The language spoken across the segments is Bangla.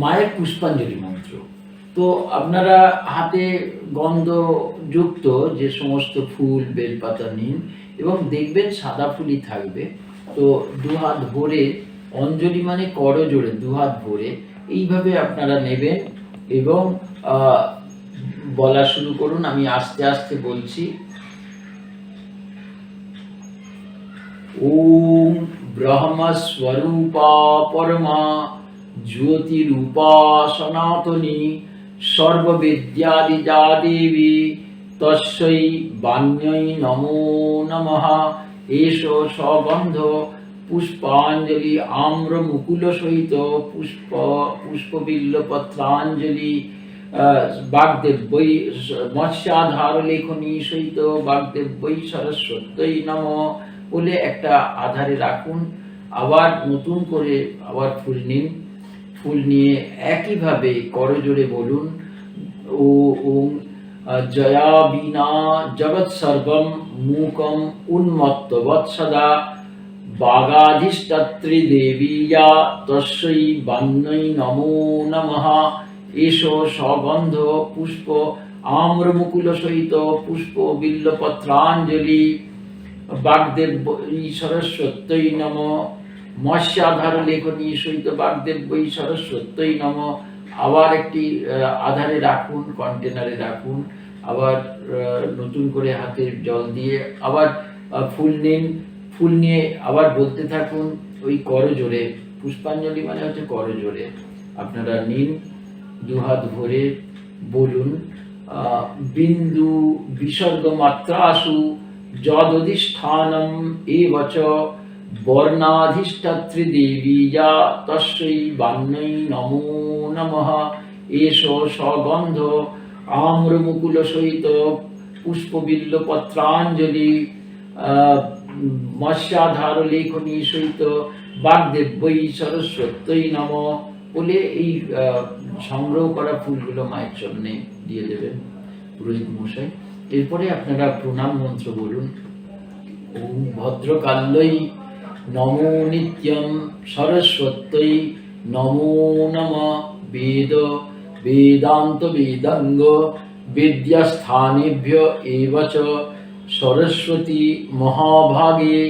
মায়ের পুষ্পাঞ্জলি মন্ত্র। তো আপনারা হাতে গন্ধযুক্ত যে সমস্ত ফুল, বেলপাতা নিন এবং দেখবেন সাদা ফুলই থাকবে, তো দু হাত ভরে, অঞ্জলি মানে করো জোরে দু হাত ভরে এইভাবে আপনারা নেবেন এবং বলা শুরু করুন, আমি আস্তে আস্তে বলছি। ওম ব্রহ্মস্বরূপা পরমা জ্যোতিরূপা সনাতনী সর্ববিদ্যাদিজা দেবী তস্যৈ বাণ্যৈ নমো নমঃ এষ সগন্ধ পুষ্পাঞ্জলি আম্র মুকুল সহিত পুষ্প পুষ্পবিল্লপত্রাঞ্জলি বাগদেব বৈ মৎস্যাধার লেখনী সহিত বাগদেব বৈ সরস্বতী নম বলে একটা আধারে রাখুন। আবার নতুন করে আবার ফুল নিন। ফুল নিয়ে একইভাবে করজোড়ে বলুন, ও ওম জয়া বিনা জগৎ সর্বম মূকম উন্মত্ত বৎসদা বাগাধিষ্ঠাত্রী দেবীয়া তস্যৈ বান্যৈ নমো নমঃ। এষো সগন্ধ পুষ্প আম্রমুকুল সহিত পুষ্প বিল্লপত্রাঞ্জলি। বাগদেব সরস্বত্যই নম। মৎস্যাধার লেখনী সহিত বাগদেব বই সরস্বত্যই নম। আবার একটি আধারে রাখুন কন্টেনারে রাখুন। আবার নতুন করে হাতের জল দিয়ে আবার ফুল নিন। ফুল নিয়ে আবার বলতে থাকুন, ওই করজোরে পুষ্পাঞ্জলি মানে হচ্ছে করজোরে আপনারা নিন, দুহাত ভরে বলুন বিন্দু বিসর্গ মাত্রাসু যদধিষ্ঠানম এবচ বর্ণাধিষ্ঠাত্রী দেবী যা তস্যৈ বাণ্যৈ নমো নমঃ। এষ সগন্ধ আম্রমুকুল সহিত পুষ্পবিল্ল পত্রাঞ্জলি মৎস্যাধার লেখনী সহিত বাগদেব্যই সরস্বত্যই নম। বলে এই সংগ্রহ করা ফুলগুলো মায়ের চরণে দিয়ে দেবেন পুরোহিত মশাই। এরপরে আপনারা প্রণাম মন্ত্র বলুন। ভদ্রকাল্যই নমো নিত্যম সরস্বত্যই নমো নম বেদ বেদান্ত বেদাঙ্গ বিদ্যাস্থানেভ্য এব চ সরস্বতী মহাভাগে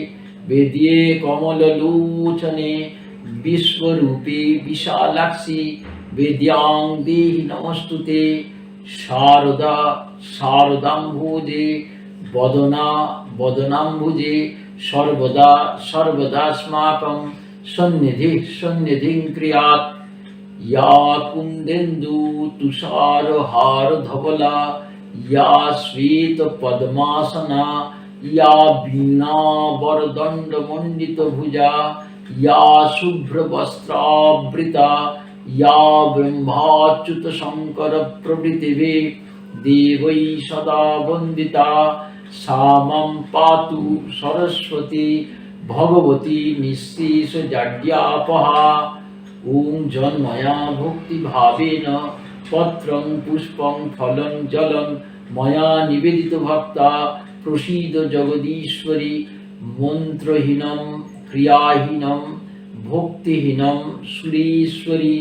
বেদে কমললোচনে বিশ্বরূপে বিশালাক্ষী বেদ্যাং দেহি নমস্তুতে শারদা শারদাম্ভুজে বদনা বদনাম্ভুজে সর্বদা সর্বদাস্মাকং সন্নিধি সন্নিধিং ক্রিয়াত। ইয়া কুন্দেন্দু তুষার হার ধবলা ইয়া শ্বেত পদ্মাসনা, ইয়া বীণা বরদণ্ড মণ্ডিত ভুজা, ইয়া শুভ্র বস্ত্রাবৃতা, ইয়া ব্রহ্মাচ্যুত শঙ্কর প্রভৃতিভি দেবৈ সদা বন্দিতা। সা মাম পাতু সরস্বতী ভগবতী নিঃশেষ জাড্যাপহা ওম জন্ময়া ভক্তি ভাবেন পত্রং পুষ্পং ফলং জলং। ময়া নিবেদিত ভক্তা প্রসীদ জগদীশ্বরী মন্ত্রহীনম ক্রিয়াহীনম ভক্তিহীনম সুরেশ্বরী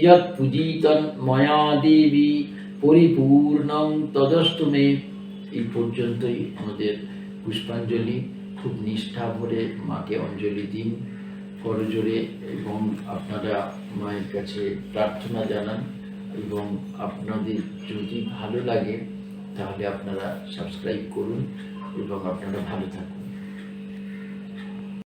ইয়ৎ পূজিতন ময়া দেবী। পরিপূর্ণং তদস্তু মে এই পর্যন্তই আমাদের পুষ্পাঞ্জলি। খুব নিষ্ঠা ভরে মাকে অঞ্জলি দিন। করজোরে এবং আপনারা মায়ের কাছে প্রার্থনা জানান এবং আপনাদের যদি ভালো লাগে তাহলে আপনারা সাবস্ক্রাইব করুন এবং আপনারা ভালো থাকুন।